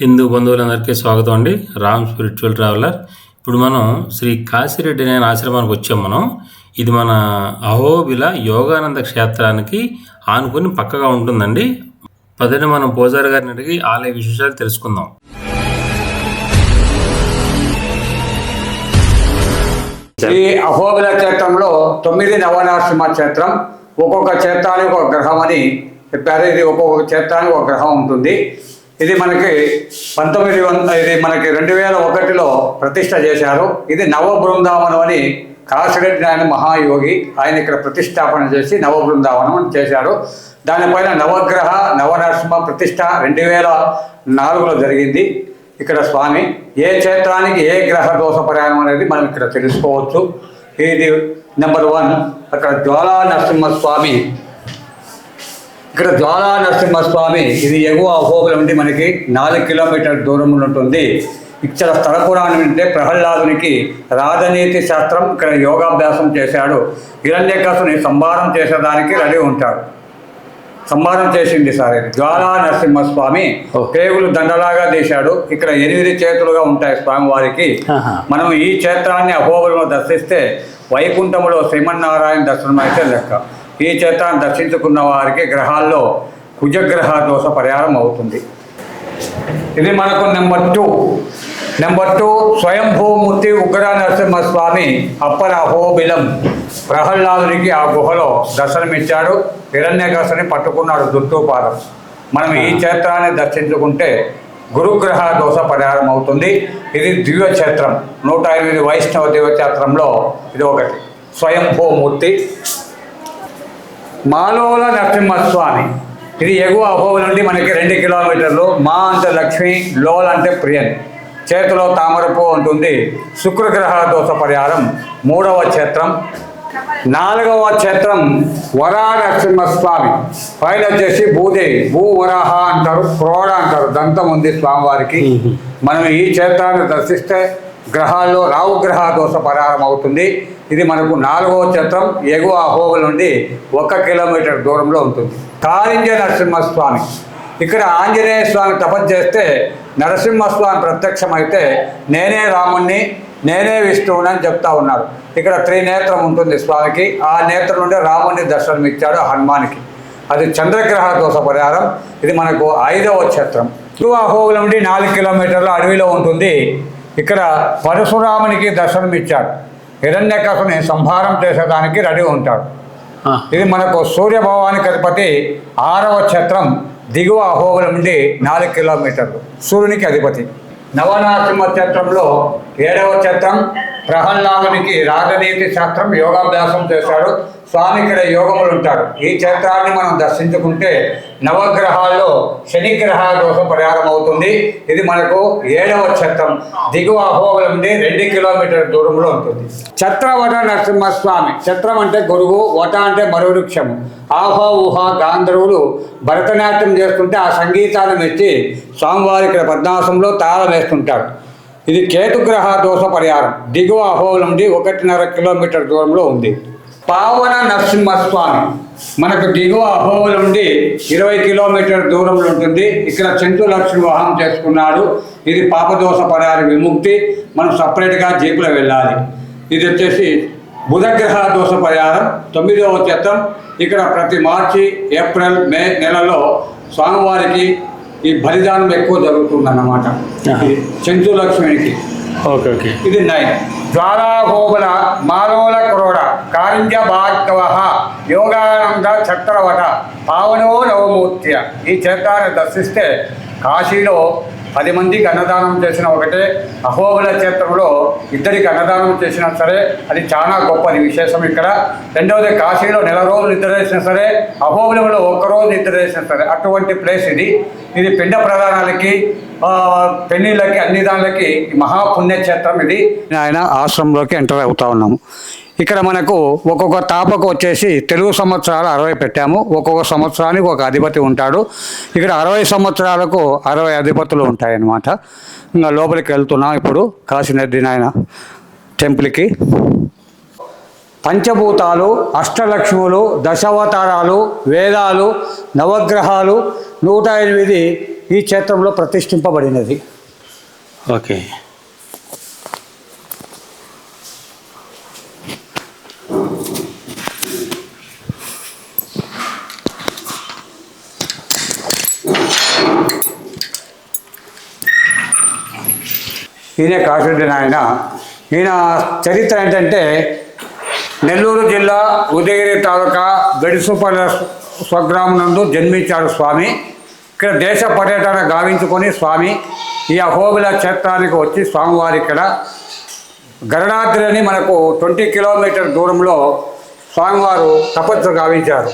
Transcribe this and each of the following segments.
హిందూ బంధువులందరికీ స్వాగతం అండి. Ram spiritual traveller. ఇప్పుడు మనం శ్రీ కాశీరెడ్డి అనే ఆశ్రమానికి వచ్చాం మనం. ఇది మన అహోబిల యోగానంద క్షేత్రానికి ఆనుకుని పక్కగా ఉంటుందండి. పదని మనం పూజారి గారిని అడిగి ఆలయ విశేషాలు తెలుసుకుందాం. ఈ అహోబిల క్షేత్రంలో తొమ్మిది నవనరసింహ క్షేత్రం. ఒక్కొక్క క్షేత్రానికి ఒక గ్రహం అని చెప్పారు. ఇది ఒక్కొక్క క్షేత్రానికి ఒక గ్రహం ఉంటుంది. ఇది మనకి పంతొమ్మిది వంద ఇది మనకి రెండు వేల ఒకటిలో ప్రతిష్ట చేశారు. ఇది నవ బృందావనం అని కాశిరెడ్డి నాయన మహాయోగి ఆయన ఇక్కడ ప్రతిష్టాపన చేసి నవ బృందావనం అని చేశారు. దానిపైన నవగ్రహ నవనరసింహ ప్రతిష్ట రెండు వేల నాలుగులో జరిగింది. ఇక్కడ స్వామి ఏ క్షేత్రానికి ఏ గ్రహ దోష పరిహారం అనేది మనం ఇక్కడ తెలుసుకోవచ్చు. ఇది నెంబర్ వన్. అక్కడ జ్వాలా నరసింహస్వామి ఇక్కడ జ్వాలా నరసింహస్వామి ఇది ఎగువ అహోబుల నుండి మనకి నాలుగు కిలోమీటర్ దూరంలో ఉంటుంది. ఇక్కడ స్థల పురాణం అంటే ప్రహ్లాదునికి రాజనీతి శాస్త్రం ఇక్కడ యోగాభ్యాసం చేశాడు. హిరణ్యకసుని సంహారం చేసేదానికి రెడీ ఉంటాడు. సంహారం చేసింది సార్ జ్వాలా నరసింహస్వామి. పేగులు దండలాగా తీశాడు. ఇక్కడ ఎనిమిది చేతులుగా ఉంటాయి స్వామివారికి. ఆహా. మనం ఈ క్షేత్రాన్ని అహోబలంలో దర్శిస్తే వైకుంఠములో శ్రీమన్నారాయణ దర్శనం అయితే లెక్క. ఈ చేత దర్శించుకున్న వారికి గ్రహాల్లో కుజగ్రహ దోష పరిహారం అవుతుంది. ఇది మనకు నెంబర్ టూ. నెంబర్ టూ స్వయంభూమూర్తి ఉగ్ర నరసింహస్వామి అప్పర అహోబిలం ప్రహ్లాదునికి ఆ గుహలో దర్శనమిచ్చాడు. హిరణ్యకాశని పట్టుకున్నాడు దుర్తూపాదం మనం ఈ క్షేత్రాన్ని దర్శించుకుంటే గురుగ్రహ దోష పరిహారం అవుతుంది. ఇది దివ్య క్షేత్రం. నూట ఎనిమిది వైష్ణవ దివ్య క్షేత్రంలో ఇది ఒకటి. స్వయంభూమూర్తి మాలోల నరసింహస్వామి. ఇది ఎగువ అహోబు నుండి మనకి రెండు కిలోమీటర్లు. మా అంటే లక్ష్మి లోల్ అంటే ప్రియన్. చేతిలో తామరపు ఉంటుంది. శుక్రగ్రహ దోష పరిహారం మూడవ క్షేత్రం. నాలుగవ క్షేత్రం వరా నరసింహస్వామి. పైన వచ్చేసి భూదేవి. భూ వరాహ అంటారు క్రోడ అంటారు. దంతం ఉంది స్వామివారికి. మనం ఈ క్షేత్రాన్ని దర్శిస్తే గ్రహాల్లో రావు గ్రహ దోష పరిహారం అవుతుంది. ఇది మనకు నాలుగవ చత్రం ఎగువ అహోబుల నుండి ఒక కిలోమీటర్ దూరంలో ఉంటుంది. కాళింజ నరసింహస్వామి. ఇక్కడ ఆంజనేయ స్వామి తపస్సు చేస్తే నరసింహస్వామి ప్రత్యక్షమైతే నేనే రాముణ్ణి నేనే విష్ణువుని అని చెప్తా ఉన్నారు. ఇక్కడ త్రినేత్రం ఉంటుంది స్వామికి. ఆ నేత్రం నుండి రాముని దర్శనం ఇచ్చాడు హనుమానికి. అది చంద్రగ్రహ దోష పరిహారం ఇది మనకు ఐదవ క్షేత్రం అహోగుల నుండి నాలుగు కిలోమీటర్ల అడవిలో ఉంటుంది. ఇక్కడ పరశురామునికి దర్శనం ఇచ్చాడు. హిరణ్యకసుని సంహారం చేసేదానికి రెడీ ఉంటాడు. ఇది మనకు సూర్యభవానికి అధిపతి ఆరవ క్షేత్రం దిగువ అహోబుల నుండి నాలుగు కిలోమీటర్లు. సూర్యునికి అధిపతి. నవనరసింహ క్షేత్రంలో ఏడవ క్షేత్రం ప్రహ్లాదునికి రాజనీతి శాస్త్రం యోగాభ్యాసం చేశాడు. స్వామి ఇక్కడ యోగములు ఉంటాడు ఈ క్షేత్రాన్ని మనం దర్శించుకుంటే నవగ్రహాల్లో శనిగ్రహ దోషం పరిహారం అవుతుంది ఇది మనకు ఏడవ క్షేత్రం. దిగువ అహోబుల నుండి రెండు కిలోమీటర్ దూరంలో ఉంటుంది. ఛత్రవట నరసింహస్వామి. ఛత్రం అంటే గురువు వట అంటే మరువృక్షము ఆహో ఊహ గాంధర్వులు భరతనాట్యం చేస్తుంటే ఆ సంగీతాన్ని మెచ్చి స్వామివారి ఇక్కడ పద్మాసంలో తాళం వేస్తుంటాడు ఇది కేతుగ్రహ దోష పరిహారం. దిగువ అహోబుల నుండి ఒకటిన్నర కిలోమీటర్ దూరంలో ఉంది. పావన నరసింహస్వామి. మనకు దిగువ అహోబుల నుండి ఇరవై కిలోమీటర్ దూరంలో ఉంటుంది. ఇక్కడ చెంచు లక్ష్మి వాహనం చేసుకున్నాడు. ఇది పాపదోష పరిహార విముక్తి. మనం సపరేట్గా జీపులో వెళ్ళాలి. ఇది వచ్చేసి బుధగ్రహ దోష పరిహారం. తొమ్మిదవ చిత్రం ఇక్కడ ప్రతి మార్చి ఏప్రిల్ మే నెలలో స్వామివారికి ఈ బలిదానం ఎక్కువ జరుగుతుందన్నమాట. ఆహా. ఈ చెంచు లక్ష్మికి ఓకే ఓకే. ఇది నైన్. జ్వాలాహోబల మాలోల క్రోడ కారింజ భాగవ యోగానంద చక్రవట పావనో నవమూర్త్య. ఈ క్షేత్రాన్ని దర్శిస్తే కాశీలో పది మందికి అన్నదానం చేసిన ఒకటే అహోబల క్షేత్రంలో ఇద్దరికి అన్నదానం చేసినా సరే అది చాలా గొప్పది విశేషం ఇక్కడ. రెండవది కాశీలో నెల రోజులు నిద్ర చేసినా సరే అహోబలంలో ఒక్కరోజు నిద్ర చేసినా సరే అటువంటి ప్లేస్ ఇది. ఇది పిండ ప్రధానాలకి పెళ్ళిళ్ళకి పెళ్ళిళ్ళకి అన్ని దానిలకి మహాపుణ్యక్షేత్రం ఇది. ఆయన ఆశ్రమంలోకి ఎంటర్ అవుతా ఉన్నాము. ఇక్కడ మనకు ఒక్కొక్క తాపకు వచ్చేసి తెలుగు సంవత్సరాలు అరవై పెట్టాము. ఒక్కొక్క సంవత్సరానికి ఒక అధిపతి ఉంటాడు. ఇక్కడ అరవై సంవత్సరాలకు అరవై అధిపతులు ఉంటాయి అన్నమాట ఇంకా లోపలికి వెళ్తున్నాం ఇప్పుడు. కాశీనది నాయన టెంపుల్కి. పంచభూతాలు అష్టలక్ష్ములు దశావతారాలు వేదాలు నవగ్రహాలు నూట ఎనిమిది ఈ క్షేత్రంలో ప్రతిష్ఠింపబడినది. ఓకే. ఈయనే కాశిరెడ్డి నాయన. ఈయన చరిత్ర ఏంటంటే నెల్లూరు జిల్లా ఉదయగిరి తాలూకా గడిసుపల్ల స్వగ్రామం నందు జన్మించాడు స్వామి. ఇక్కడ దేశ పర్యటన గావించుకొని స్వామి. ఈ అహోబిల క్షేత్రానికి వచ్చి స్వామివారి ఇక్కడ. గరుడాద్రి అని మనకు ట్వంటీ కిలోమీటర్ దూరంలో స్వామివారు తపస్సు గావించారు.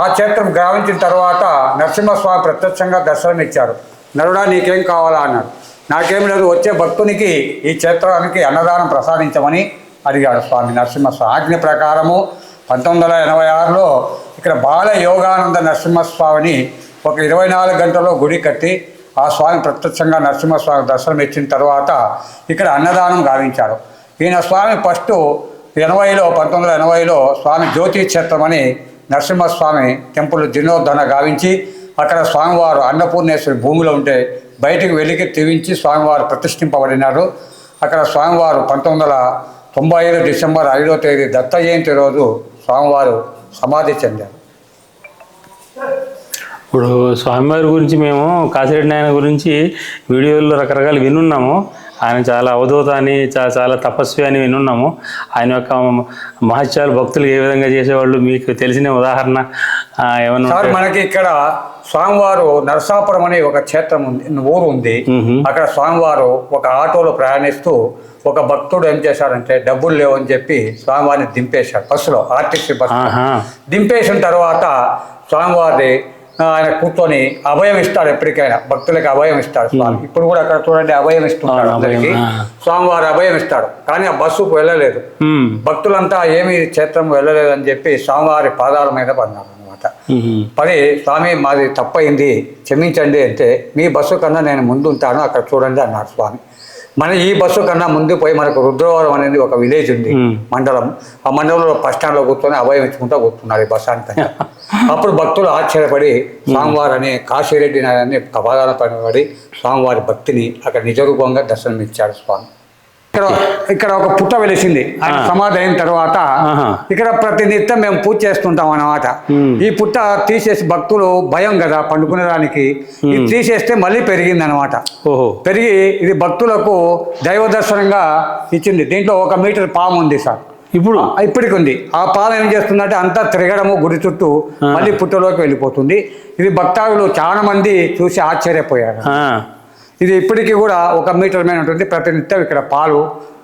ఆ క్షేత్రం గావించిన తర్వాత నరసింహస్వామి ప్రత్యక్షంగా దర్శనం ఇచ్చారు నరుడా నీకేం కావాలా? అన్నాడు. నాకేం లేదు వచ్చే భక్తునికి ఈ క్షేత్రానికి అన్నదానం ప్రసాదించమని అడిగాడు స్వామి నరసింహస్వామి ఆజ్ఞ ప్రకారము పంతొమ్మిది వందల ఎనభై ఆరులో ఇక్కడ బాల యోగానంద నరసింహస్వామిని ఒక ఇరవై నాలుగు గంటల్లో గుడి కట్టి ఆ స్వామి ప్రత్యక్షంగా నరసింహస్వామి దర్శనం ఇచ్చిన తర్వాత ఇక్కడ అన్నదానం గావించారు. ఈయన స్వామి ఫస్ట్ ఎనభైలో పంతొమ్మిది వందల ఎనభైలో స్వామి జ్యోతి క్షేత్రం అని నరసింహస్వామి టెంపుల్ జీర్ణోద్ధరణ గావించి అక్కడ స్వామివారు అన్నపూర్ణేశ్వరి భూమిలో ఉంటే బయటికి వెలికి తీవించి స్వామివారు ప్రతిష్ఠింపబడినారు. అక్కడ స్వామివారు పంతొమ్మిది వందల తొంభై ఐదు డిసెంబర్ ఐదో తేదీ దత్త జయంతి రోజు స్వామివారు సమాధి చెందారు. ఇప్పుడు స్వామివారి గురించి మేము కాసిరెడ్డి నాయన గురించి వీడియోల్లో రకరకాలు వినున్నాము. ఆయన చాలా అవధూత అని చాలా తపస్వి అని వినున్నాము. ఆయన యొక్క మహత్యాలు భక్తులు ఏ విధంగా చేసేవాళ్ళు మీకు తెలిసిన ఉదాహరణ ఏమన్నా మనకి ఇక్కడ స్వామివారు నరసాపురం అనే ఒక క్షేత్రం ఉంది ఊరు ఉంది. అక్కడ స్వామివారు ఒక ఆటోలో ప్రయాణిస్తూ ఒక భక్తుడు ఏం చేశాడంటే డబ్బులు లేవని చెప్పి స్వామివారిని దింపేశాడు బస్సులో ఆర్టీసీ బస్సు దింపేసిన తర్వాత స్వామివారి ఆ, ఆయన కూర్చొని అభయం ఇస్తాడు ఎప్పటికైనా భక్తులకి అభయం ఇస్తాడు స్వామి. ఇప్పుడు కూడా అక్కడ చూడండి అభయం ఇస్తున్నాడు అందరికీ. స్వామివారు అభయం ఇస్తాడు కానీ ఆ బస్సుకు వెళ్ళలేదు. భక్తులంతా ఏమి క్షేత్రం వెళ్ళలేదని చెప్పి స్వామివారి పాదాల మీద పడినారు అనమాట పడి స్వామి మాది తప్పయింది క్షమించండి అంటే మీ బస్సు కన్నా నేను ముందు ఉంటాను అక్కడ చూడండి అన్నాడు స్వామి. మన ఈ బస్సు కన్నా ముందు పోయి మనకు రుద్రవరం అనేది ఒక విలేజ్ ఉంది. మండలం. ఆ మండలంలో బస్ స్టాండ్లో కూర్చొని అభయం ఇచ్చుకుంటూ కూర్చున్నారు ఈ బస్ అంతా అప్పుడు భక్తులు ఆశ్చర్యపడి స్వామివారు అనే కాశీరెడ్డి అని కపాదాల పైన పడి స్వామివారి భక్తిని అక్కడ నిజరూపంగా దర్శనమిచ్చాడు స్వామి. ఇక్కడ ఇక్కడ ఒక పుట్ట వెలిసింది. ఆయన. సమాధి అయిన తర్వాత. ఇక్కడ ప్రతి నిత్యం మేము పూజ చేస్తుంటాం అన్నమాట. ఈ పుట్ట తీసేసి భక్తులు భయం కదా పండుకునేదానికి ఇది తీసేస్తే మళ్ళీ పెరిగింది అనమాట ఓహో. పెరిగి ఇది భక్తులకు దైవ దర్శనంగా ఇచ్చింది. దీంట్లో ఒక మీటర్ పాము ఉంది సార్. ఇప్పుడు? ఇప్పటికి ఉంది. ఆ పాము ఏం చేస్తుందంటే అంతా తిరగడము గుడి చుట్టూ. మళ్ళీ పుట్టలోకి వెళ్ళిపోతుంది. ఇది భక్తాదులు చాలా మంది చూసి ఆశ్చర్యపోయారు. ఇది ఇప్పటికీ కూడా ఒక మీటర్ మీద ఉంటుంది. ప్రతినిత్యం ఇక్కడ పాలు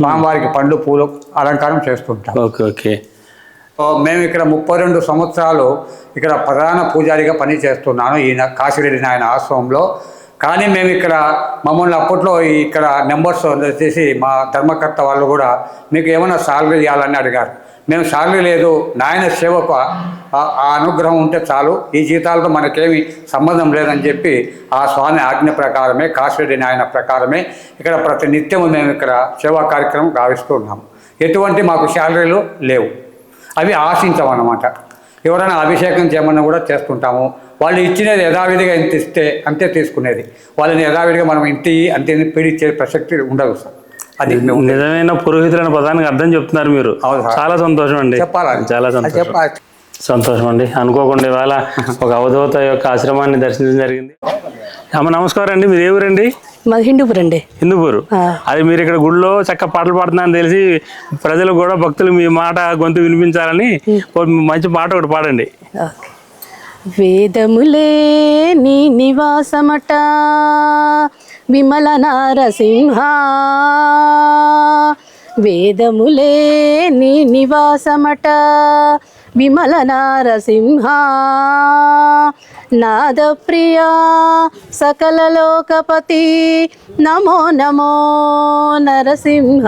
స్వామివారికి పండ్లు పూలు అలంకారం చేస్తుంటాం. Okay okay. మేము ఇక్కడ ముప్పై రెండు సంవత్సరాలు ఇక్కడ ప్రధాన పూజారిగా పని చేస్తున్నాను ఈయన కాశిరెడ్డి నాయన ఆశ్రమంలో. కానీ మేము ఇక్కడ మమ్మల్ని అప్పట్లో ఇక్కడ నెంబర్స్ వచ్చేసి మా ధర్మకర్త వాళ్ళు కూడా మీకు ఏమైనా సాలరీ ఇవ్వాలని అడిగారు. మేము సాలరీ లేదు. నాయన సేవకు ఆ- అనుగ్రహం ఉంటే చాలు. ఈ జీతాలతో మనకేమి సంబంధం లేదని చెప్పి ఆ స్వామి ఆజ్ఞ ప్రకారమే కాశిరెడ్డి నాయన ప్రకారమే ఇక్కడ ప్రతి నిత్యము మేము ఇక్కడ సేవా కార్యక్రమం గావిస్తూ ఉన్నాము. ఎటువంటి మాకు శాలరీలు లేవు. అవి ఆశించమన్నమాట ఎవరైనా అభిషేకం చేయమన్నా కూడా చేస్తుంటాము. వాళ్ళు ఇచ్చినది యథావిధిగా ఇంత ఇస్తే అంతే తీసుకునేది. వాళ్ళని యథావిధిగా మనం ఇంటి అంతే పీడించే ప్రసక్తి ఉండదు సార్. అది నిజమైన పురోహితులైన పదానికి అర్థం చెప్తున్నారు మీరు. చాలా సంతోషం అండి చాలా సంతోషం. సంతోషం అండి అనుకోకుండా ఇవాళ ఒక అవధూత యొక్క ఆశ్రమాన్ని దర్శించడం జరిగింది. అమ్మ నమస్కారం అండి. మీరు ఏ ఊరండి? మాది హిందూపురం అండి. హిందూపూరు. అది మీరు ఇక్కడ గుడిలో చక్క పాటలు పాడుతున్నారని తెలిసి ప్రజలు కూడా భక్తులు మీ మాట గొంతు వినిపించాలని ఒక మంచి పాట ఒకటి పాడండి. ఓకే. వేదములే నీ నివాసమట. విమల నారసింహ వేదములే నీ నివాసమట. విమల నారసింహ నాదప్రియా సకల లోకపతి నమో నమో నరసింహ.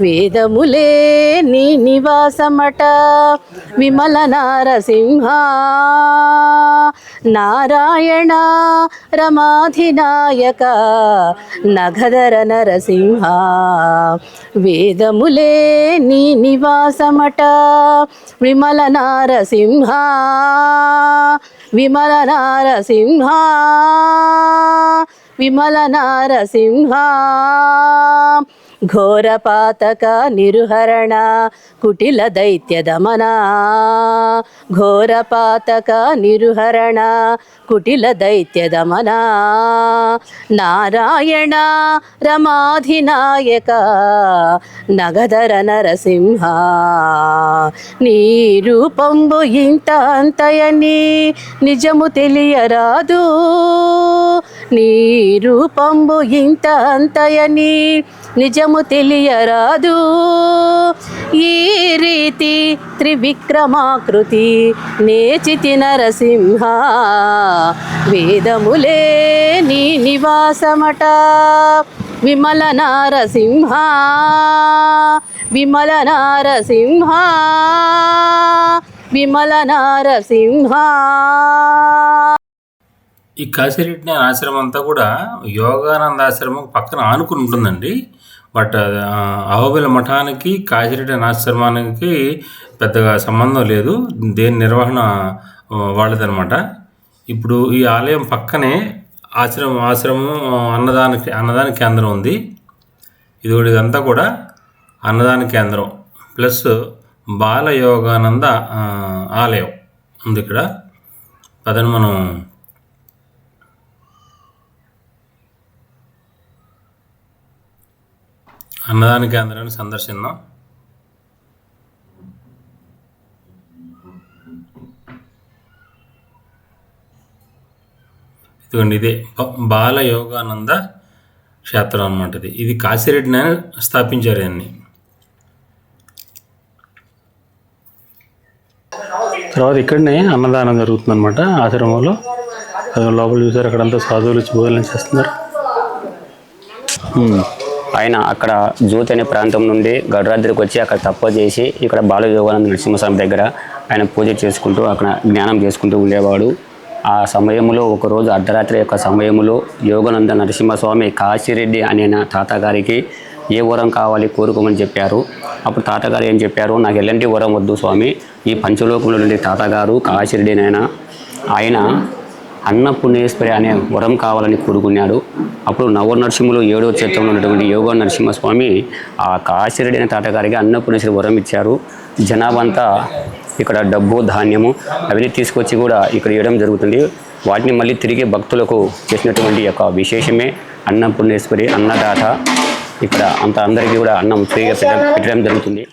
వేదములే నీ నివాసమట విమల నారసింహ. నారాయణ రమాధినాయక నగధర నరసింహ. వేదములే నీ నివాసమట విమల నారసింహ విమల నారసింహ విమల నారసింహ. ఘోరపాతక నిరుహరణ కుటిల దైత్య దమన. ఘోరపాతక నిరుహరణ కుటిల దైత్య దమన. నారాయణ రమాధినాయక నగధర నరసింహ. నీ రూపంబు ఇంత అంతయని నిజము తెలియరాదు. నీ రూపంబు ఇంత అంతయని నిజము తెలియరాదు. ఈ రీతి త్రివిక్రమాకృతి నేచితి నరసింహ. వేదములే నీ నివాసమట. విమల నారసింహ. విమల నారసింహ. విమల నారసింహ. ఈ కాశీరెడ్డి ఆశ్రమం అంతా కూడా యోగానంద ఆశ్రమం పక్కన ఆనుకుని ఉంటుందండి. బట్ అహోబిల మఠానికి కాశీరెడ్డి ఆశ్రమానికి పెద్దగా సంబంధం లేదు. దేని నిర్వహణ వాళ్ళదనమాట. ఇప్పుడు ఈ ఆలయం పక్కనే ఆశ్రమం ఆశ్రమం అన్నదాన అన్నదాన కేంద్రం ఉంది. ఇది కూడా ఇదంతా కూడా అన్నదాన కేంద్రం. ప్లస్ బాల యోగానంద ఆలయం ఉంది ఇక్కడ. పదని మనం అన్నదాన కేంద్రాన్ని సందర్శిందాం. ఇదిగోండి ఇదే బ- బాల యోగానంద క్షేత్రం అనమాట ఇది. ఇది కాశీరెడ్డిని స్థాపించారు అన్ని తర్వాత ఇక్కడనే అన్నదానం జరుగుతుంది అనమాట ఆశ్రమంలో లోపల చూసారు అక్కడంతా సాధువులు వచ్చి భోజనం చేస్తున్నారు. ఆయన అక్కడ జ్యోతి అనే ప్రాంతం నుండి గడరాద్రికి వచ్చి అక్కడ తప్ప చేసి ఇక్కడ బాల యోగానంద నరసింహస్వామి దగ్గర ఆయన పూజ చేసుకుంటూ అక్కడ జ్ఞానం చేసుకుంటూ ఉండేవాడు. ఆ సమయంలో ఒకరోజు అర్ధరాత్రి యొక్క సమయంలో యోగానంద నరసింహస్వామి కాశీరెడ్డి అనే నా తాతగారికి ఏ వరం కావాలి కోరుకోమని చెప్పారు. అప్పుడు తాతగారు ఏం చెప్పారు? నాకు ఎలాంటి వరం వద్దు స్వామి. ఈ పంచలోకంలో నుండి తాతగారు కాశీరెడ్డినైనా ఆయన అన్నపుణ్యేశ్వరి అనే వరం కావాలని కోరుకున్నాడు. అప్పుడు నవ నరసింహులు ఏడో చరిత్రంలో ఉన్నటువంటి యోగ నరసింహస్వామి ఆ కాశీరెడ్డి అనే తాతగారికి అన్నపుణ్యేశ్వరి వరం ఇచ్చారు. జనాభా ఇక్కడ డబ్బు ధాన్యము అవన్నీ తీసుకొచ్చి కూడా ఇక్కడ ఇవ్వడం జరుగుతుంది. వాటిని మళ్ళీ తిరిగి భక్తులకు చేసినటువంటి యొక్క విశేషమే అన్నపుణ్యేశ్వరి అన్నదాత. ఇక్కడ అంత అందరికీ కూడా అన్నం ఫ్రీగా పెట్టడం జరుగుతుంది.